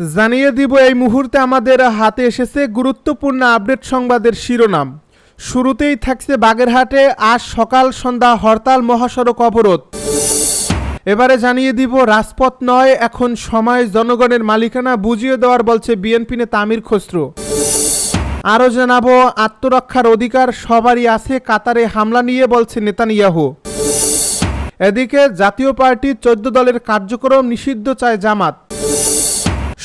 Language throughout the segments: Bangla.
জানিয়ে দিব, এই মুহূর্তে আমাদের হাতে এসেছে গুরুত্বপূর্ণ আপডেট সংবাদের শিরোনাম। শুরুতেই থাকছে বাগেরহাটে আজ সকাল সন্ধ্যা হরতাল মহাসড়ক অবরোধ। এবারে জানিয়ে দিব, রাজপথ নয়, এখন সময় জনগণের মালিকানা বুঝিয়ে দেওয়ার বলছে বিএনপি নেতা আমির খসরু। আরও জানাব, আত্মরক্ষার অধিকার সবারই আছে, কাতারে হামলা নিয়ে বলছে নেতানিয়াহু। এদিকে জাতীয় পার্টির চোদ্দ দলের কার্যক্রম নিষিদ্ধ চায় জামাত।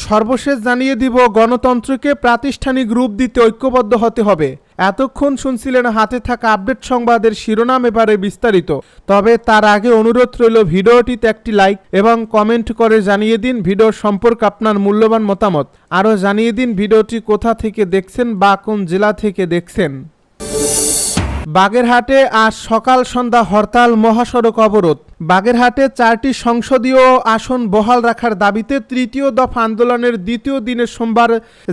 সর্বশেষ জানিয়ে দিব, গণতন্ত্রকে প্রাতিষ্ঠানিক রূপ দিতে ঐক্যবদ্ধ হতে হবে। এতক্ষণ শুনছিলেন হাতে থাকা আপডেট সংবাদের শিরোনাম এবারে বিস্তারিত। তবে তার আগে অনুরোধ রইল ভিডিওটিতে একটি লাইক এবং কমেন্ট করে জানিয়ে দিন ভিডিও সম্পর্কে আপনার মূল্যবান মতামত। আরও জানিয়ে দিন ভিডিওটি কোথা থেকে দেখছেন বা কোন জেলা থেকে দেখছেন। বাগেরহাটে আজ সকাল সন্ধ্যা হরতাল মহাসড়ক অবরোধ। বাগেরহাটে চারটি সংসদীয় আসন বহাল রাখার দাবিতে তৃতীয় দফা আন্দোলনের দ্বিতীয় দিনের সোমবার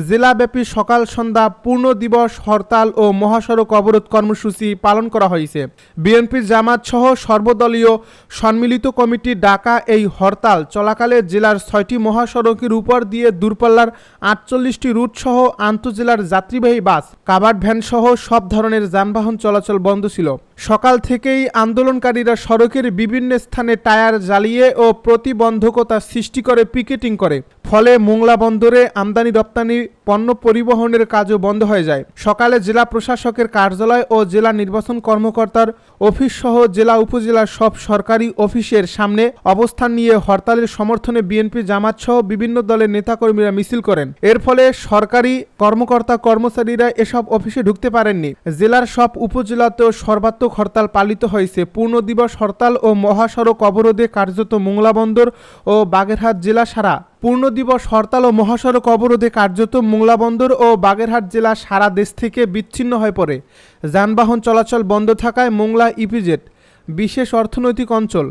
জেলাব্যাপী সকাল সন্ধ্যা পূর্ণ দিবস, হরতাল ও মহাসড়ক অবরোধ কর্মসূচি পালন করা হয়েছে। বিএনপির জামাত সহ সর্বদলীয় সম্মিলিত কমিটি ডাকা এই হরতাল চলাকালে জেলার ছয়টি মহাসড়কের উপর দিয়ে দূরপাল্লার আটচল্লিশটি রুট সহ আন্তজেলার যাত্রীবাহী বাস, কাভার্ড ভ্যান সহ সব ধরনের যানবাহন চলাচল বন্ধ ছিল। সকাল থেকেই আন্দোলনকারীরা সড়কের বিভিন্ন স্থানে টায়ার জ্বালিয়ে ও প্রতিবন্ধকতা সৃষ্টি করে পিকেটিং করে। ফলে মোংলা বন্দরে আমদানি রপ্তানি পণ্য পরিবহনের কাজও বন্ধ হয়ে যায়। সকালে জেলা প্রশাসকের কার্যালয় ও জেলা নির্বাচন কর্মকর্তার অফিস সহ জেলা উপজেলার সব সরকারি অফিসের সামনে অবস্থান নিয়ে হরতালের সমর্থনে বিএনপি জামাত সহ বিভিন্ন দলের নেতাকর্মীরা মিছিল করেন। এর ফলে সরকারি কর্মকর্তা কর্মচারীরা এসব অফিসে ঢুকতে পারেননি। জেলার সব উপজেলাতেও সর্বাত্মক হরতাল পালিত হয়েছে। পূর্ণ দিবস হরতাল ও মহাসড়ক অবরোধে কার্যত মোংলা বন্দর ও বাগেরহাট জেলা সারা পূর্ণ দিবস হরতাল ও মহাসড়ক অবরোধে কার্যত মোংলা বন্দর ও বাগেরহাট জেলা সারা দেশ থেকে বিচ্ছিন্ন হয়ে পড়ে। যানবাহন চলাচল বন্ধ থাকায় মোংলা ইপিজেড বিশেষ অর্থনৈতিক অঞ্চল।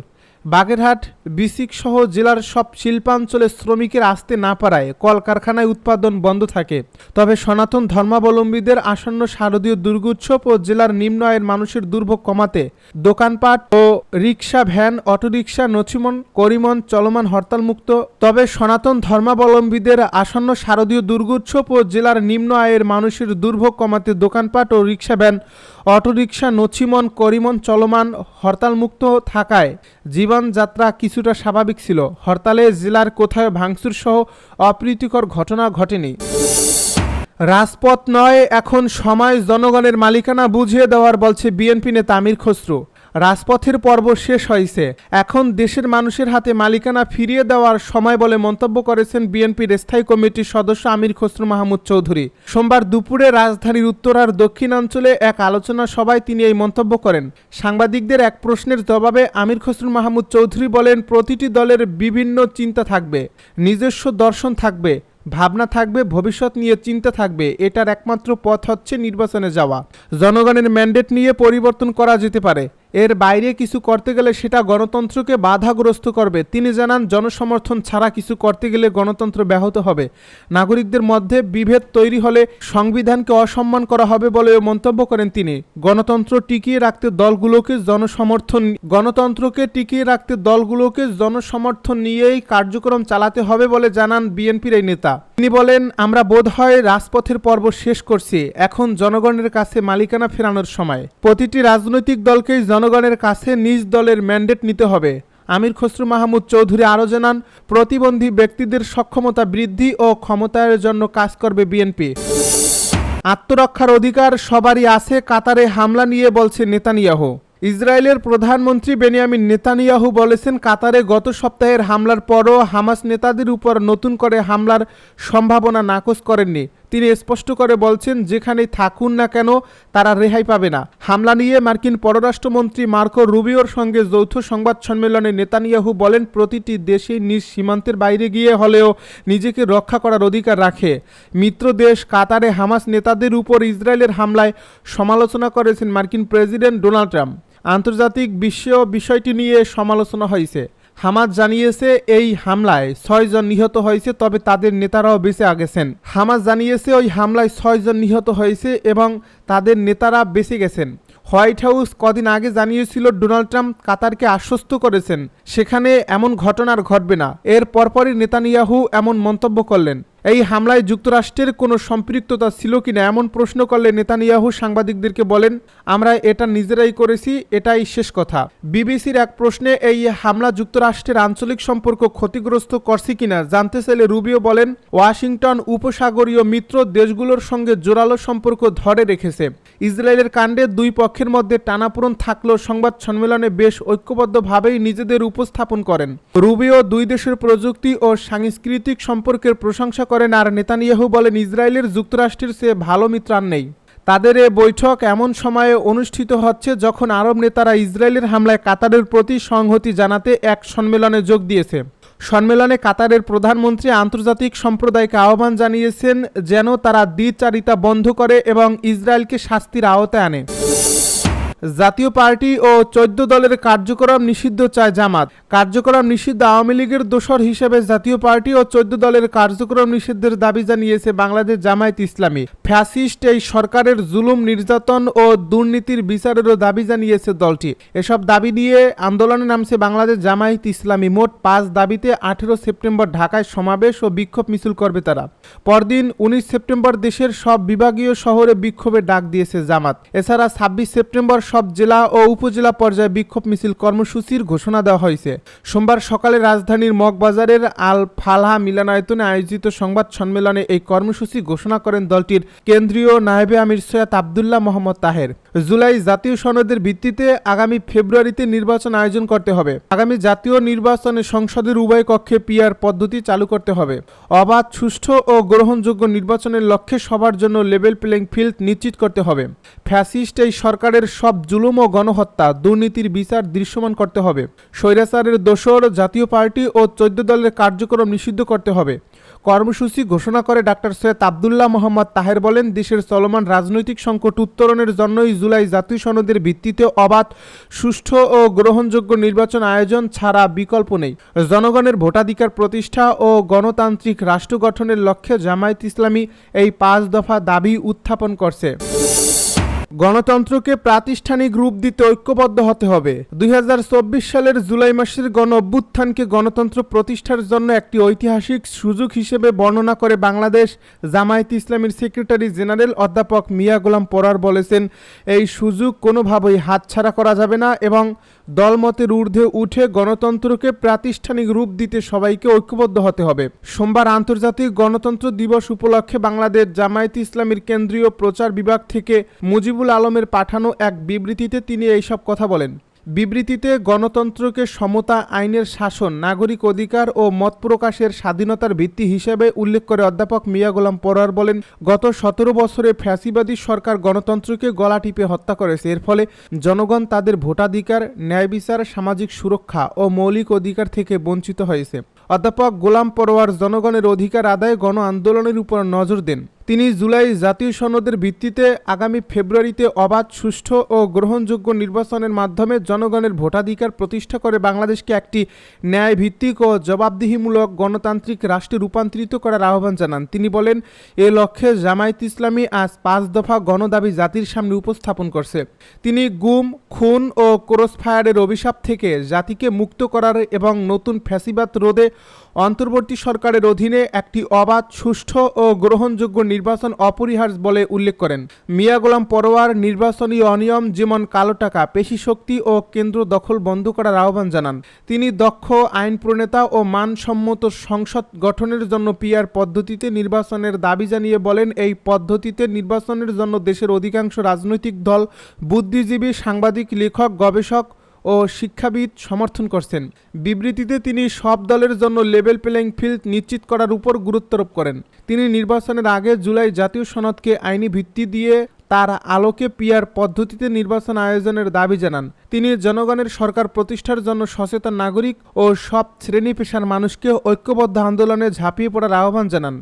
বাগেরহাট, বিসিক সহ জেলার সব শিল্পাঞ্চলে শ্রমিকের আসতে না পারায় কলকারখানায় উৎপাদন বন্ধ থাকে। তবে সনাতন ধর্মাবলম্বীদের আসন্ন শারদীয় দুর্গোৎসব ও জেলার নিম্ন আয়ের মানুষের দুর্ভোগ কমাতে দোকানপাট ও রিক্সা ভ্যান, অটোরিকশা নছিমন করিমন, চলমান হরতালমুক্ত। তবে সনাতন ধর্মাবলম্বীদের আসন্ন শারদীয় দুর্গোৎসব ও জেলার নিম্ন আয়ের মানুষের দুর্ভোগ কমাতে দোকানপাট ও রিক্সা ভ্যান অটোরিকশা নছিমন করিমন চলমান হরতালমুক্ত থাকায় জীবনযাত্রা কিছুটা স্বাভাবিক ছিল। হরতালে জেলার কোথায় ভাঙচুর সহ অপ্রীতিকর ঘটনা ঘটেনি। রাজপথ নয়, এখন সময় জনগণের মালিকানা বুঝিয়ে দেওয়ার বলছে বিএনপি নেতা আমির খসরু। রাজপথের পর্ব শেষ হয়েছে। এখন দেশের মানুষের হাতে মালিকানা ফিরিয়ে দেওয়ার সময় বলে মন্তব্য করেছেন বিএনপির স্থায়ী কমিটির সদস্য আমির খসরু মাহমুদ চৌধুরী। সোমবার দুপুরে রাজধানীর উত্তরার দক্ষিণাঞ্চলে এক আলোচনা সভায় তিনি এই মন্তব্য করেন। সাংবাদিকদের এক প্রশ্নের জবাবে আমির খসরু মাহমুদ চৌধুরী বলেন, প্রতিটি দলের বিভিন্ন চিন্তা থাকবে, নিজস্ব দর্শন থাকবে, ভাবনা থাকবে, ভবিষ্যৎ নিয়ে চিন্তা থাকবে, এটার একমাত্র পথ হচ্ছে নির্বাচনে যাওয়া। জনগণের ম্যান্ডেট নিয়ে পরিবর্তন করা যেতে পারে। এর বাইরে কিছু করতে গেলে সেটা গণতন্ত্রকে বাধাগ্রস্ত করবে। তিনি জানান, জনসমর্থন ছাড়া কিছু করতে গেলে গণতন্ত্র ব্যাহত হবে। নাগরিকদের মধ্যে বিভেদ তৈরি হলে সংবিধানকে অসম্মান করা হবে বলেও মন্তব্য করেন তিনি। গণতন্ত্র টিকিয়ে রাখতে দলগুলোকে জনসমর্থন, গণতন্ত্রকে টিকিয়ে রাখতে দলগুলোকে জনসমর্থন নিয়েই কার্যক্রম চালাতে হবে বলে জানান বিএনপির এই নেতা। তিনি বলেন, আমরা বোধ হয় রাজপথের পর্ব শেষ করছি। এখন জনগণের কাছে মালিকানা ফেরানোর সময়। প্রতিটি রাজনৈতিক দলকেই জনগণের কাছে নিজ দলের ম্যান্ডেট নিতে হবে। আমির খসরু মাহমুদ চৌধুরী আরও জানান, প্রতিবন্ধী ব্যক্তিদের সক্ষমতা বৃদ্ধি ও ক্ষমতায়ের জন্য কাজ করবে বিএনপি। আত্মরক্ষার অধিকার সবারই আছে, কাতারে হামলা নিয়ে বলছে নেতানিয়াহু। ইসরায়েলের প্রধানমন্ত্রী বেনিয়ামিন নেতানিয়াহু বলেছেন, কাতারে গত সপ্তাহের হামলার পরও হামাস নেতাদের উপর নতুন করে হামলার সম্ভাবনা নাকচ করেননি। তিনি স্পষ্ট করে বলছেন, যেখানেই থাকুন না কেন, তারা রেহাই পাবে না। হামলা নিয়ে মার্কিন পররাষ্ট্রমন্ত্রী মার্কো রুবিওর সঙ্গে যৌথ সংবাদ সম্মেলনে নেতানিয়াহু বলেন, প্রতিটি দেশই নিজ সীমান্তের বাইরে গিয়ে হলেও নিজেকে রক্ষা করার অধিকার রাখে। মিত্র দেশ কাতারে হামাস নেতাদের উপর ইসরায়েলের হামলায় সমালোচনা করেছেন মার্কিন প্রেসিডেন্ট ডোনাল্ড ট্রাম্প। আন্তর্জাতিক বিশ্ব বিষয়টি নিয়ে সমালোচনা হয়েছে। হামাজ জানিয়েছে, এই হামলায় ছয়জন নিহত হয়েছে, তবে তাদের নেতারাও বেঁচে আগেছেন হামাজ জানিয়েছে, ওই হামলায় ছয়জন নিহত হয়েছে এবং তাদের নেতারা বেঁচে গেছেন। হোয়াইট হাউস কদিন আগে জানিয়েছিল, ডোনাল্ড ট্রাম্প কাতারকে আশ্বস্ত করেছেন। সেখানে এমন ঘটনার ঘটবে না। এর পরপরই নেতানিয়াহু এমন মন্তব্য করলেন। এই হামলায় যুক্তরাষ্ট্রের কোনো সম্পৃক্ততা ছিল কিনা এমন প্রশ্ন করলে নেতানিয়াহু সাংবাদিকদেরকে বলেন, আমরা এটা নিজেরাই করেছি, এটাই শেষ কথা। বিবিসির এক প্রশ্নে এই হামলা যুক্তরাষ্ট্রের আঞ্চলিক সম্পর্ক ক্ষতিগ্রস্ত করছে কিনা জানতে চাইলে রুবিও বলেন, ওয়াশিংটন উপসাগরীয় মিত্র দেশগুলোর সঙ্গে জোরালো সম্পর্ক ধরে রেখেছে। ইসরায়েলের কাণ্ডে দুই পক্ষের মধ্যে টানাপোড়ন থাকলেও সংবাদ সম্মেলনে বেশ ঐক্যবদ্ধভাবেই নিজেদের উপস্থাপন করেন। রুবিও দুই দেশের প্রযুক্তি ও সাংস্কৃতিক সম্পর্কের প্রশংসা করেন আর নেতানিয়াহু বলেন, ইসরায়েলের যুক্তরাষ্ট্রের চেয়ে ভালো মিত্র আর নেই। তাদের এ বৈঠক এমন সময়ে অনুষ্ঠিত হচ্ছে যখন আরব নেতারা ইসরায়েলের হামলায় কাতারের প্রতি সংহতি জানাতে এক সম্মেলনে যোগ দিয়েছে। সম্মেলনে কাতারের প্রধানমন্ত্রী আন্তর্জাতিক সম্প্রদায়কে আহ্বান জানিয়েছেন যেন তারা দ্বিচারিতা বন্ধ করে এবং ইসরায়েলকে শাস্তির আওতায় আনে। জাতীয় পার্টি ও চোদ্দ দলের কার্যক্রম নিষিদ্ধ চায় জামাত। কার্যক্রম নিষিদ্ধ আওয়ামী লীগের দোসর হিসেবে জাতীয় পার্টি ও চোদ্দ দলের কার্যক্রম নিষিদ্ধের দাবি জানিয়েছে বাংলাদেশ জামায়াত ইসলামী। ফ্যাসিস্ট এই সরকারের জুলুম, নির্যাতন ও দুর্নীতির বিচারেরও দাবি জানিয়েছে দলটি। এসব দাবি নিয়ে আন্দোলনে নামছে বাংলাদেশ জামায়াত ইসলামী। মোট পাঁচ দাবিতে আঠেরো সেপ্টেম্বর ঢাকায় সমাবেশ ও বিক্ষোভ মিছিল করবে তারা। পরদিন উনিশ সেপ্টেম্বর দেশের সব বিভাগীয় শহরে বিক্ষোভের ডাক দিয়েছে জামাত। এছাড়া ছাব্বিশ সেপ্টেম্বর সব জেলা ও উপজেলা পর্যায়ে বিক্ষোভ মিছিল কর্মসূচির ঘোষণা দেওয়া হয়েছে। সোমবার সকালে রাজধানীর মগবাজারের আল ফালহা মিলনায়তনে আয়োজিত সংবাদ সম্মেলনে এই কর্মসূচি ঘোষণা করেন দলটির কেন্দ্রীয় নায়েবে আমির সৈয়দ আবদুল্লাহ মোহাম্মদ তাহের। জুলাই জাতীয় সনদের ভিত্তিতে আগামী ফেব্রুয়ারিতে নির্বাচন আয়োজন করতে হবে। আগামী জাতীয় নির্বাচনে সংসদের উভয় কক্ষে পিআর পদ্ধতি চালু করতে হবে। অবাধ, সুষ্ঠু ও গ্রহণযোগ্য নির্বাচনের লক্ষ্যে সবার জন্য লেভেল প্লেইং ফিল্ড নিশ্চিত করতে হবে। ফ্যাসিস্ট এই সরকারের সব জুলুম ও গণহত্যা, দুর্নীতির বিচার দৃশ্যমান করতে হবে। স্বৈরাচারের দোসর জাতীয় পার্টি ও চোদ্দ দলের কার্যক্রম নিষিদ্ধ করতে হবে। কর্মসূচি ঘোষণা করে ডাক্তার সৈয়দ আবদুল্লাহ মোহাম্মদ তাহের বলেন, দেশের চলমান রাজনৈতিক সংকট উত্তরণের জন্যই জুলাই জাতীয় সনদের ভিত্তিতে অবাধ, সুষ্ঠু ও গ্রহণযোগ্য নির্বাচন আয়োজন ছাড়া বিকল্প নেই। জনগণের ভোটাধিকার প্রতিষ্ঠা ও গণতান্ত্রিক রাষ্ট্র গঠনের লক্ষ্যে জামায়াত ইসলামী এই পাঁচ দফা দাবি উত্থাপন করছে। গণতন্ত্রকে প্রাতিষ্ঠানিক রূপ দিতে ঐক্যবদ্ধ হতে হবে। দুই হাজার চব্বিশ সালের জুলাই মাসের গণ অভ্যুত্থানকে গণতন্ত্র প্রতিষ্ঠার জন্য একটি ঐতিহাসিক সুযোগ হিসেবে বর্ণনা করে বাংলাদেশ, জামায়াত ইসলামীর সেক্রেটারি জেনারেল অধ্যাপক মিয়া গোলাম পরার বলেছেন, এই সুযোগ কোনোভাবেই হাতছাড়া করা যাবে না এবং দলমতের ঊর্ধ্বে উঠে গণতন্ত্রকে প্রাতিষ্ঠানিক রূপ দিতে সবাইকে ঐক্যবদ্ধ হতে হবে। সোমবার আন্তর্জাতিক গণতন্ত্র দিবস উপলক্ষে বাংলাদেশ জামায়াত ইসলামীর কেন্দ্রীয় প্রচার বিভাগ থেকে মুজিবুল আলমের পাঠানো এক বিবৃতিতে তিনি এইসব কথা বলেন। বিবৃতিতে গণতন্ত্রকে সমতা আইনের শাসন, নাগরিক অধিকার ও মত প্রকাশের স্বাধীনতার ভিত্তি হিসেবে উল্লেখ করে অধ্যাপক মিয়া গোলাম পরার বলেন, গত সতেরো বছরে ফ্যাসিবাদী সরকার গণতন্ত্রকে গলা টিপে হত্যা করেছে। এর ফলে জনগণ তাদের ভোটাধিকার ন্যায় বিচার সামাজিক সুরক্ষা ও মৌলিক অধিকার থেকে বঞ্চিত হয়েছে। অধ্যাপক গোলাম পরোয়ার জনগণের অধিকার আদায় গণ আন্দোলনের উপর নজর দেন। তিনি জুলাই জাতীয় সনদের ভিত্তিতে আগামী ফেব্রুয়ারিতে অবাধ, সুষ্ঠু ও গ্রহণযোগ্য নির্বাচনের মাধ্যমে জনগণের ভোটাধিকার প্রতিষ্ঠা করে বাংলাদেশকে একটি ন্যায়ভিত্তিক ও জবাবদিহিমূলক গণতান্ত্রিক রাষ্ট্রে রূপান্তরিত করার আহ্বান জানান। তিনি বলেন, এ লক্ষ্যে জামায়াত ইসলামী আজ পাঁচ দফা গণদাবি জাতির সামনে উপস্থাপন করছে। তিনি গুম, খুন ও ক্রসফায়ারের অভিশাপ থেকে জাতিকে মুক্ত করার এবং নতুন ফ্যাসিবাদ রোধে অন্তর্বর্তী সরকারের অধীনে একটি অবাধ, সুষ্ঠু ও গ্রহণযোগ্য নির্বাচন অপরিহার্য বলে উল্লেখ করেন। মিয়া গোলাম পরোয়ার নির্বাচনী অনিয়ম, যেমন কালো টাকা, পেশি শক্তি ও কেন্দ্র দখল বন্ধ করার আহ্বান জানান। তিনি দক্ষ আইন প্রণেতা ও মানসম্মত সংসদ গঠনের জন্য পিয়ার পদ্ধতিতে নির্বাচনের দাবি জানিয়ে বলেন, এই পদ্ধতিতে নির্বাচনের জন্য দেশের অধিকাংশ রাজনৈতিক দল বুদ্ধিজীবী, সাংবাদিক, লেখক, গবেষক ও শিক্ষাবিদ সমর্থন করছেন। বিবৃতিতে তিনি সব দলের জন্য লেভেল প্লেইং ফিল্ড নিশ্চিত করার উপর গুরুত্বারোপ করেন। তিনি নির্বাচনের আগে জুলাই জাতীয় সনদকে আইনি ভিত্তি দিয়ে তার আলোকে পিয়ার পদ্ধতিতে নির্বাচন আয়োজনের দাবি জানান। তিনি জনগণের সরকার প্রতিষ্ঠার জন্য সচেতন নাগরিক ও সব শ্রেণি পেশার মানুষকে ঐক্যবদ্ধ আন্দোলনে ঝাঁপিয়ে পড়ার আহ্বান জানান।